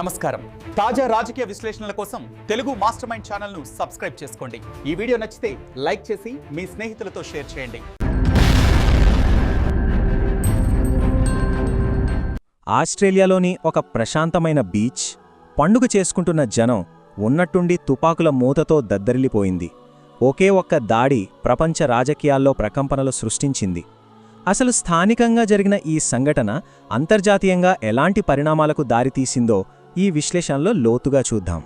నమస్కారం. తాజా రాజకీయ విశ్లేషణల కోసం తెలుగు మాస్టర్ మైండ్ ఛానల్ను సబ్స్క్రైబ్ చేసుకోండి. ఈ వీడియో నచ్చితే లైక్ చేసి మీ స్నేహితులతో షేర్ చేయండి. ఆస్ట్రేలియాలోని ఒక ప్రశాంతమైన బీచ్ పండుగ చేసుకుంటున్న జనం ఉన్నట్టుండి తుపాకుల మూతతో దద్దరిల్లిపోయింది. ఒకే ఒక్క దాడి ప్రపంచ రాజకీయాల్లో ప్రకంపనలు సృష్టించింది. అసలు స్థానికంగా జరిగిన ఈ సంఘటన అంతర్జాతీయంగా ఎలాంటి పరిణామాలకు దారితీసిందో ఈ విశ్లేషణలో లోతుగా చూద్దాం.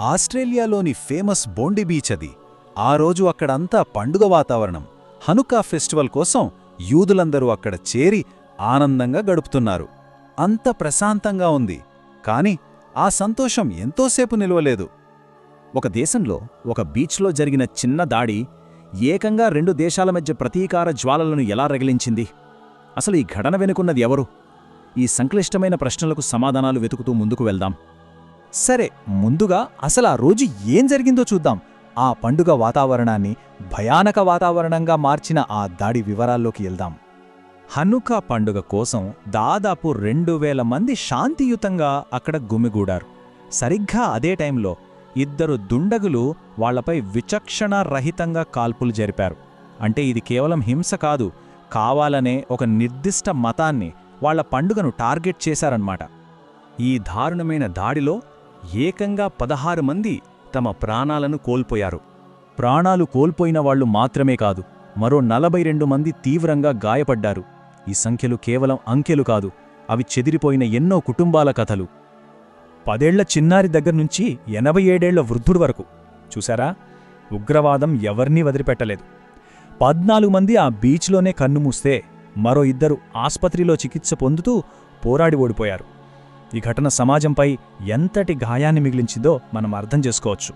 ఆస్ట్రేలియాలోని ఫేమస్ బోండి బీచ్ అది. ఆ రోజు అక్కడంతా పండుగ వాతావరణం. హనుకా ఫెస్టివల్ కోసం యూదులందరూ అక్కడ చేరి ఆనందంగా గడుపుతున్నారు. అంత ప్రశాంతంగా ఉంది. కాని ఆ సంతోషం ఎంతోసేపు నిలవలేదు. ఒక దేశంలో ఒక బీచ్లో జరిగిన చిన్న దాడి ఏకంగా రెండు దేశాల మధ్య ప్రతీకార జ్వాలలను ఎలా రగిలించింది? అసలు ఈ ఘటన వెనుకున్నది ఎవరు? ఈ సంక్లిష్టమైన ప్రశ్నలకు సమాధానాలు వెతుకుతూ ముందుకు వెళ్దాం. సరే ముందుగా అసలు ఆ రోజు ఏం జరిగిందో చూద్దాం. ఆ పండుగ వాతావరణాన్ని భయానక వాతావరణంగా మార్చిన ఆ దాడి వివరాల్లోకి వెళ్దాం. హనుకా పండుగ కోసం దాదాపు రెండు వేల మంది శాంతియుతంగా అక్కడ గుమిగూడారు. సరిగ్గా అదే టైంలో ఇద్దరు దుండగులు వాళ్ళపై విచక్షణారహితంగా కాల్పులు జరిపారు. అంటే ఇది కేవలం హింస కాదు కావాలనే ఒక నిర్దిష్ట మతాన్ని వాళ్ళ పండుగను టార్గెట్ చేశారన్నమాట. ఈ దారుణమైన దాడిలో ఏకంగా పదహారు మంది తమ ప్రాణాలను కోల్పోయారు. ప్రాణాలు కోల్పోయిన వాళ్ళు మాత్రమే కాదు మరో నలభై రెండు మంది తీవ్రంగా గాయపడ్డారు. ఈ సంఖ్యలు కేవలం అంకెలు కాదు అవి చెదిరిపోయిన ఎన్నో కుటుంబాల కథలు. పదేళ్ళ చిన్నారి దగ్గర్నుంచి ఎనభై ఏడేళ్ళ వృద్ధుడు వరకు. చూశారా? ఉగ్రవాదం ఎవర్నీ వదిలిపెట్టలేదు. పద్నాలుగు మంది ఆ బీచ్లోనే కన్నుమూస్తే మరో ఇద్దరు ఆస్పత్రిలో చికిత్స పొందుతూ పోరాడి ఓడిపోయారు. ఈ ఘటన సమాజంపై ఎంతటి గాయాన్ని మిగిలించిందో మనం అర్థం చేసుకోవచ్చు.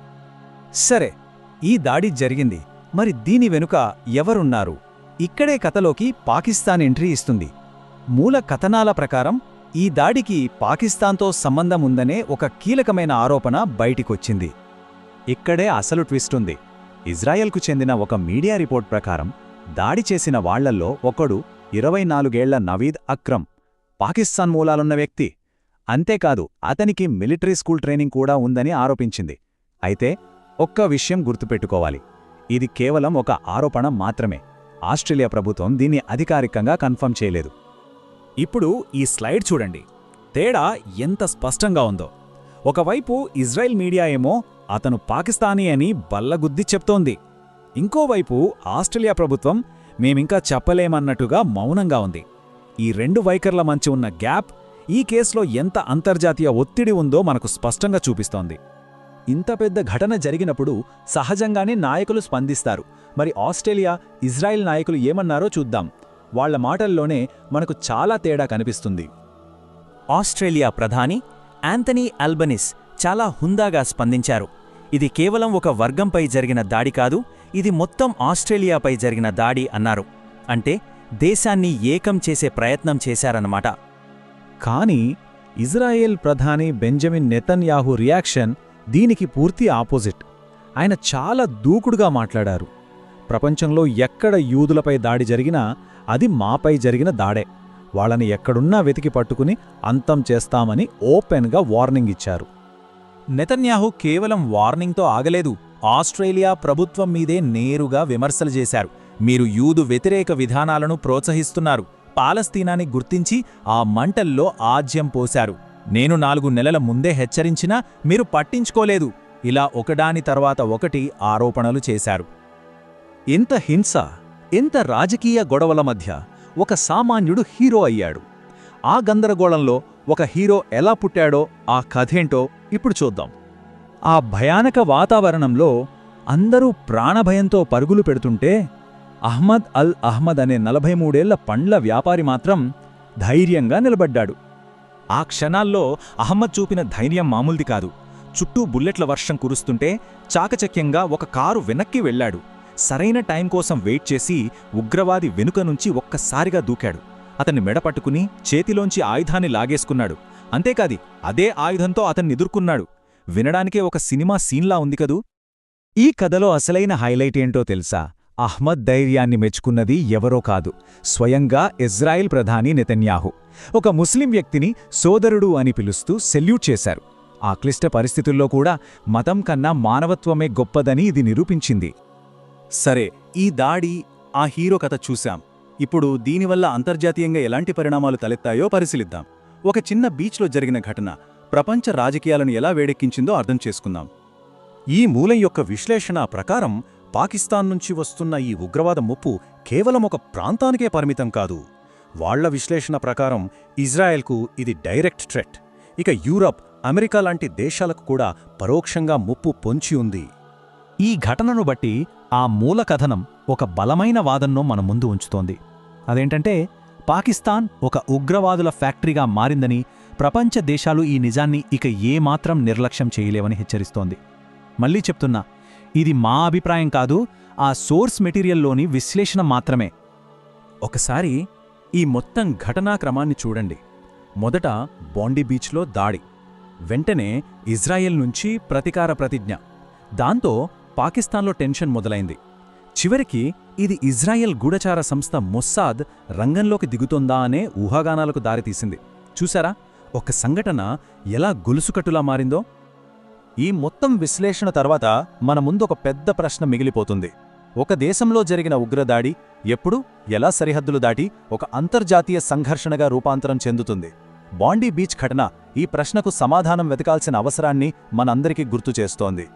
సరే ఈ దాడి జరిగింది. మరి దీని వెనుక ఎవరున్నారు? ఇక్కడే కథలోకి పాకిస్తాన్ ఎంట్రీ ఇస్తుంది. మూల కథనాల ప్రకారం ఈ దాడికి పాకిస్తాన్తో సంబంధం ఉందనే ఒక కీలకమైన ఆరోపణ బయటికొచ్చింది. ఇక్కడే అసలు ట్విస్ట్ ఉంది. ఇజ్రాయెల్కు చెందిన ఒక మీడియా రిపోర్ట్ ప్రకారం దాడి చేసిన వాళ్ళల్లో ఒకడు ఇరవై నాలుగేళ్ళ నవీద్ అక్రమ్. పాకిస్తాన్ మూలాలున్న వ్యక్తి. అంతేకాదు అతనికి మిలిటరీ స్కూల్ ట్రైనింగ్ కూడా ఉందని ఆరోపించింది. అయితే ఒక్క విషయం గుర్తుపెట్టుకోవాలి. ఇది కేవలం ఒక ఆరోపణ మాత్రమే. ఆస్ట్రేలియా ప్రభుత్వం దీన్ని అధికారికంగా కన్ఫర్మ్ చేయలేదు. ఇప్పుడు ఈ స్లైడ్ చూడండి. తేడా ఎంత స్పష్టంగా ఉందో. ఒకవైపు ఇజ్రాయెల్ మీడియా ఏమో అతను పాకిస్తానీ అని బల్లగుద్ది చెప్తోంది. ఇంకోవైపు ఆస్ట్రేలియా ప్రభుత్వం మేమింకా చెప్పలేమన్నట్టుగా మౌనంగా ఉంది. ఈ రెండు వైఖర్ల మంచి ఉన్న గ్యాప్ ఈ కేసులో ఎంత అంతర్జాతీయ ఒత్తిడి ఉందో మనకు స్పష్టంగా చూపిస్తోంది. ఇంత పెద్ద ఘటన జరిగినప్పుడు సహజంగానే నాయకులు స్పందిస్తారు. మరి ఆస్ట్రేలియా ఇజ్రాయెల్ నాయకులు ఏమన్నారో చూద్దాం. వాళ్ళ మాటల్లోనే మనకు చాలా తేడా కనిపిస్తుంది. ఆస్ట్రేలియా ప్రధాని యాంథనీ అల్బనిస్ చాలా హుందాగా స్పందించారు. ఇది కేవలం ఒక వర్గంపై జరిగిన దాడి కాదు ఇది మొత్తం ఆస్ట్రేలియాపై జరిగిన దాడి అన్నారు. అంటే దేశాన్ని ఏకం చేసే ప్రయత్నం చేశారన్నమాట. కానీ ఇజ్రాయెల్ ప్రధాని బెంజమిన్ నెతన్యాహు రియాక్షన్ దీనికి పూర్తి ఆపోజిట్. ఆయన చాలా దూకుడుగా మాట్లాడారు. ప్రపంచంలో ఎక్కడ యూదులపై దాడి జరిగినా అది మాపై జరిగిన దాడే. వాళ్ళని ఎక్కడున్నా వెతికి పట్టుకుని అంతం చేస్తామని ఓపెన్గా వార్నింగ్ ఇచ్చారు. నెతన్యాహు కేవలం వార్నింగ్తో ఆగలేదు. ఆస్ట్రేలియా ప్రభుత్వం మీదే నేరుగా విమర్శలు చేశారు. మీరు యూదు వ్యతిరేక విధానాలను ప్రోత్సహిస్తున్నారు. పాలస్తీనాని గుర్తించి ఆ మంటల్లో ఆజ్యం పోశారు. నేను నాలుగు నెలల ముందే హెచ్చరించినా మీరు పట్టించుకోలేదు. ఇలా ఒకడాని తర్వాత ఒకటి ఆరోపణలు చేశారు. ఇంత హింస ఇంత రాజకీయ గొడవల మధ్య ఒక సామాన్యుడు హీరో అయ్యాడు. ఆ గందరగోళంలో ఒక హీరో ఎలా పుట్టాడో ఆ కథేంటో ఇప్పుడు చూద్దాం. ఆ భయానక వాతావరణంలో అందరూ ప్రాణభయంతో పరుగులు పెడుతుంటే అహ్మద్ అల్ అహ్మద్ అనే నలభై మూడేళ్ళ పండ్ల వ్యాపారి మాత్రం ధైర్యంగా నిలబడ్డాడు. ఆ క్షణాల్లో అహ్మద్ చూపిన ధైర్యం మామూలుది కాదు. చుట్టూ బుల్లెట్ల వర్షం కురుస్తుంటే చాకచక్యంగా ఒక కారు వెనక్కి వెళ్ళాడు సరైన టైం కోసం వెయిట్ చేసి ఉగ్రవాది వెనుక నుంచి ఒక్కసారిగా దూకాడు. అతన్ని మెడపట్టుకుని చేతిలోంచి ఆయుధాన్ని లాగేసుకున్నాడు. అంతేకాది అదే ఆయుధంతో అతన్ని ఎదుర్కొన్నాడు. వినడానికే ఒక సినిమా సీన్లా ఉంది కదూ? ఈ కథలో అసలైన హైలైట్ ఏంటో తెలుసా? అహ్మద్ ధైర్యాన్ని మెచ్చుకున్నది ఎవరో కాదు. స్వయంగా ఇజ్రాయెల్ ప్రధాని నెతన్యాహు. ఒక ముస్లిం వ్యక్తిని సోదరుడు అని పిలుస్తూ సెల్యూట్ చేశారు. ఆ క్లిష్ట పరిస్థితుల్లో కూడా మతం కన్నా మానవత్వమే గొప్పదని ఇది నిరూపించింది. సరే ఈ దాడి ఆ హీరో కథ చూశాం. ఇప్పుడు దీనివల్ల అంతర్జాతీయంగా ఎలాంటి పరిణామాలు తలెత్తాయో పరిశీలిద్దాం. ఒక చిన్న బీచ్లో జరిగిన ఘటన. ప్రపంచ రాజకీయాలను ఎలా వేడెక్కించిందో అర్థం చేసుకుందాం. ఈ మూలం యొక్క విశ్లేషణ ప్రకారం పాకిస్తాన్ నుంచి వస్తున్న ఈ ఉగ్రవాద ముప్పు కేవలం ఒక ప్రాంతానికే పరిమితం కాదు. వాళ్ళ విశ్లేషణ ప్రకారం ఇజ్రాయెల్కు ఇది డైరెక్ట్ ట్రెట్ ఇక యూరప్ అమెరికా లాంటి దేశాలకు కూడా పరోక్షంగా ముప్పు పొంచి ఉంది. ఈ ఘటనను బట్టి ఆ మూల కథనం ఒక బలమైన వాదనను మన ముందు ఉంచుతోంది. అదేంటంటే పాకిస్తాన్ ఒక ఉగ్రవాదుల ఫ్యాక్టరీగా మారిందని ప్రపంచ దేశాలు ఈ నిజాన్ని ఇక ఏమాత్రం నిర్లక్ష్యం చేయలేవని హెచ్చరిస్తోంది. మళ్ళీ చెప్తున్నా ఇది మా అభిప్రాయం కాదు ఆ సోర్స్ మెటీరియల్లోని విశ్లేషణ మాత్రమే. ఒకసారి ఈ మొత్తం ఘటనాక్రమాన్ని చూడండి. మొదట బాండీ బీచ్లో దాడి వెంటనే ఇజ్రాయెల్ నుంచి ప్రతికార ప్రతిజ్ఞ. దాంతో పాకిస్తాన్లో టెన్షన్ మొదలైంది. చివరికి ఇది ఇజ్రాయెల్ గూఢచార సంస్థ మొస్సాద్ రంగంలోకి దిగుతోందా అనే ఊహాగానాలకు దారితీసింది. చూసారా ఒక సంఘటన ఎలా గొలుసుకట్టులా మారిందో? ఈ మొత్తం విశ్లేషణ తర్వాత మన ముందు ఒక పెద్ద ప్రశ్న మిగిలిపోతుంది. ఒక దేశంలో జరిగిన ఉగ్రదాడి ఎప్పుడు ఎలా సరిహద్దులు దాటి ఒక అంతర్జాతీయ సంఘర్షణగా రూపాంతరం చెందుతుంది. బాండీ బీచ్ ఘటన ఈ ప్రశ్నకు సమాధానం వెతకాల్సిన అవసరాన్ని మనందరికీ గుర్తు చేస్తోంది.